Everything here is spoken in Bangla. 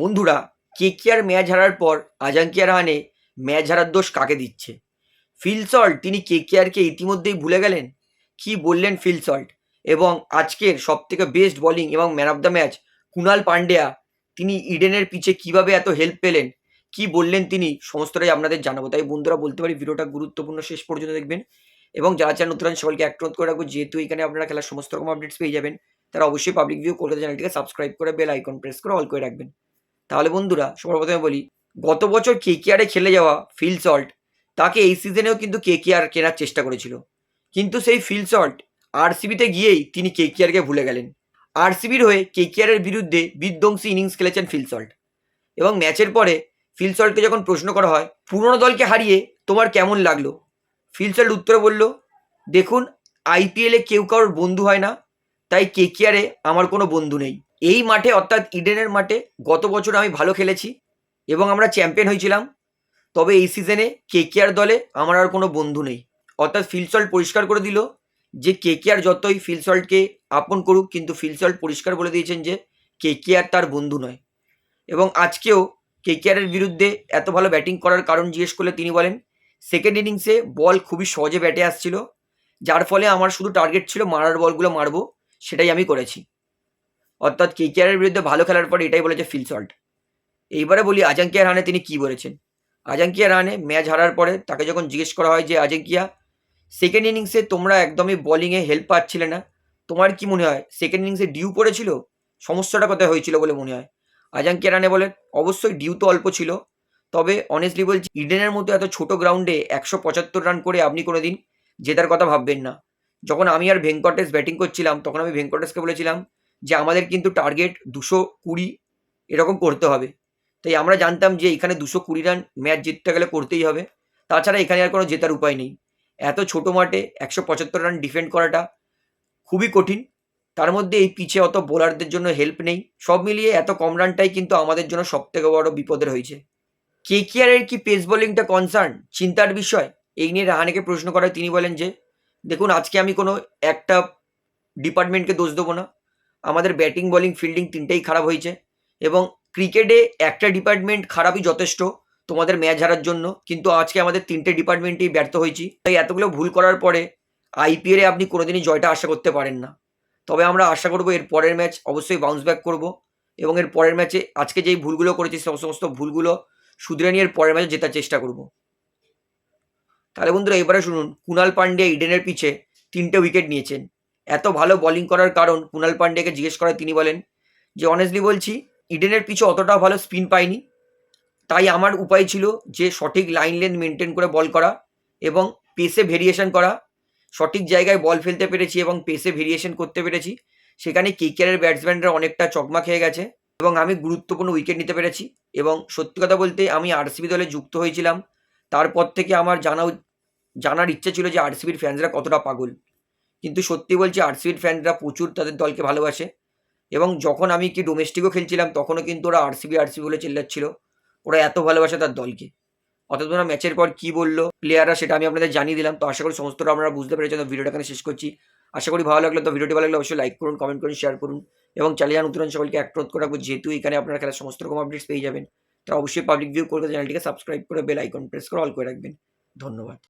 বন্ধুরা কেকেআর ম্যাচ হারার পর আজাঙ্কিয়া রাহানে ম্যাচ হারার দোষ কাকে দিচ্ছে? ফিল সল্ট, তিনি কেকেআরকে ইতিমধ্যেই ভুলে গেলেন? কি বললেন ফিলসল্ট এবং আজকের সবথেকে বেস্ট বোলিং এবং man of the match Krunal Pandya, তিনি ইডেনের পিছে কীভাবে এত হেল্প পেলেন? কি বললেন তিনি? সমস্তটাই আপনাদের জানাব। তাই বন্ধুরা, বলতে পারি ভিডিওটা গুরুত্বপূর্ণ শেষ পর্যন্ত দেখবেন। এবং যারা চান নতুন সকলকে অ্যাক্ট করে রাখব। যেহেতু এখানে আপনারা খেলার সমস্ত রকম আপডেটস পেয়ে যাবেন, তারা অবশ্যই পাবলিক ভিউ কলকাতা চ্যানেলটিকে সাবস্ক্রাইব করে বেল আইকন প্রেস করে অল করে রাখবেন। তাহলে বন্ধুরা সবার প্রথমে বলি, গত বছর কেকেআরে খেলে যাওয়া ফিল সল্ট তাকে এই সিজনেও কিন্তু কেকেআর কেনার চেষ্টা করেছিল। কিন্তু সেই ফিল সল্ট আরসিবিতে গিয়েই তিনি কেকেআরকে ভুলে গেলেন। আরসিবির হয়ে কেকেআরের বিরুদ্ধে বিধ্বংসী ইনিংস খেলেছেন ফিল সল্ট এবং ম্যাচের পরে ফিল সল্টকে যখন প্রশ্ন করা হয়, পুরনো দলকে হারিয়ে তোমার কেমন লাগল? ফিল সল্ট উত্তরে বলল, দেখুন আইপিএলে কেউ কারোর বন্ধু হয় না, তাই কেকেআরে আমার কোনো বন্ধু নেই। এই মাঠে, অর্থাৎ ইডেনের মাঠে গত বছর আমি ভালো খেলেছি এবং আমরা চ্যাম্পিয়ন হয়েছিলাম। তবে এই সিজনে কেকেআর দলে আমার আর কোনো বন্ধু নেই। অর্থাৎ ফিলসল্ট পরিষ্কার করে দিল যে কেকেআর যতই ফিলসল্টকে আপন করুক, কিন্তু ফিলসল্ট পরিষ্কার বলে দিয়েছেন যে কেকেআর তার বন্ধু নয়। এবং আজকেও কেকেআরের বিরুদ্ধে এত ভালো ব্যাটিং করার কারণ জিজ্ঞেস করলে তিনি বলেন সেকেন্ড ইনিংসে বল খুবই সহজে ব্যাটে আসছিল, যার ফলে আমার শুধু টার্গেট ছিল মারার বলগুলো মারবো, সেটাই আমি করেছি। অর্থাৎ কেকেআরের বিরুদ্ধে ভালো খেলার পর এটাই বলেছে ফিল সল্ট এইবারে বলি আজাঙ্কিয়া রানে তিনি কি বলেছেন? আজাঙ্কিয়া রানে ম্যাচ হারার পরে তাকে যখন জিজ্ঞেস করা হয় যে, আজাঙ্কিয়া সেকেন্ড ইনিংসে তোমরা একদমই বোলিংয়ে হেল্প পাচ্ছিলে না। তোমার কি মনে হয়? সেকেন্ড ইনিংসে ডিউ পড়েছিল? সমস্যাটা কোথায় হয়েছিল বলে মনে হয়? আজাঙ্কিয়া রানে বলেন, অবশ্যই ডিউ তো অল্প ছিল। তবে অনেস্টলি বলছি, ইডেনের মতো এত ছোট গ্রাউন্ডে একশো পঁচাত্তর রান করে আপনি কোনো দিন জেতার কথা ভাববেন না। যখন আমি আর ভেঙ্কটেশ ব্যাটিং করছিলাম, তখন আমি ভেঙ্কটেশকে বলেছিলাম যে আমাদের কিন্তু টার্গেট দুশো কুড়ি এরকম করতে হবে। তাই আমরা জানতাম যে এখানে দুশো কুড়ি রান ম্যাচ জিততে গেলে করতেই হবে। তাছাড়া এখানে আর কোনো জেতার উপায় নেই। এত ছোট মাঠে একশো পঁচাত্তর রান ডিফেন্ড করাটা খুবই কঠিন। তার মধ্যে এই পিছে অত বোলারদের জন্য হেল্প নেই। সব মিলিয়ে এত কম রানটাই কিন্তু আমাদের জন্য সব থেকে বড় বিপদের হয়েছে। কেকিআরের কি পেস বোলিংটা কনসার্ন চিন্তার বিষয়। এই নিয়ে রাহানেকে প্রশ্ন করায় তিনি বলেন যে, দেখুন, আজকে আমি কোনো একটা ডিপার্টমেন্টকে দোষ দেবো না। আমাদের ব্যাটিং বলিং ফিল্ডিং তিনটেই খারাপ হয়েছে এবং ক্রিকেটে একটা ডিপার্টমেন্ট খারাপই যথেষ্ট তোমাদের ম্যাচ হারার জন্য। কিন্তু আজকে আমাদের তিনটে ডিপার্টমেন্টেই ব্যর্থ হয়েছি। তাই এতগুলো ভুল করার পরে আইপিএলে আপনি কোনোদিনই জয়টা আশা করতে পারেন না। তবে আমরা আশা করব এর পরের ম্যাচ অবশ্যই বাউন্স ব্যাক করব এবং এর পরের ম্যাচে আজকে যেই ভুলগুলো করেছি সমস্ত ভুলগুলো শুধরে নিয়ে এর পরের ম্যাচে জেতার চেষ্টা করব। তাহলে বন্ধুরা এবারে শুনুন, কুনাল পান্ডিয়া ইডেনের পিছে তিনটে উইকেট নিয়েছেন। এত ভালো বোলিং করার কারণ কুনাল পান্ডেকে জিজ্ঞেস করায় তিনি বলেন যে অনেস্টলি বলছি ইডেনের পিছু অতটা ভালো স্পিন পাইনি। তাই আমার উপায় ছিল যে, সঠিক লাইন লেন্থ মেনটেন করে বল করা এবং পেসে ভেরিয়েশন করা। সঠিক জায়গায় বল ফেলতে পেরেছি এবং পেসে ভেরিয়েশন করতে পেরেছি। সেখানে কেকেআরের ব্যাটসম্যানরা অনেকটা চকমা খেয়ে গেছে এবং আমি গুরুত্বপূর্ণ উইকেট নিতে পেরেছি এবং সত্যি কথা বলতে আমি আরসিবি দলে যুক্ত হয়েছিলাম। তারপর থেকে আমার জানা জানার ইচ্ছে ছিল যে আরসিবির ফ্যান্সরা কতটা পাগল। কিন্তু সত্যি বলছি আরসিবির ফ্যানরা প্রচুর তাদের দলকে ভালোবাসে। এবং যখন আমি কি ডোমেস্টিকও খেলছিলাম, তখনও কিন্তু ওরা আরসিবি আরসিবি বলে চিল্লাচ্ছিল। ওরা এত ভালোবাসে তার দলকে। অর্থাৎ ওরা ম্যাচের পর কি বলল প্লেয়াররা সেটা আমি আপনাদের জানিয়ে দিলাম। তো আশা করি সমস্তটা আপনারা বুঝতে পেরেছেন। ভিডিওটা এখানে শেষ করছি। আশা করি ভালো লাগল। তো ভিডিওটি ভালো লাগলে অবশ্যই লাইক করুন কমেন্ট করুন শেয়ার করুন। এবং চালিয়ে যান উত্তরণ সকলকে অ্যাক্রোধ করে রাখব। যেহেতু এখানে আপনারা খেলার সমস্ত রকম আপডেটস পেয়ে যাবেন তারা অবশ্যই পাবলিক ভিউ কলকাতা চ্যানেলটিকে সাবস্ক্রাইব করে বেল আইকন প্রেস করে অল করে রাখবেন। ধন্যবাদ।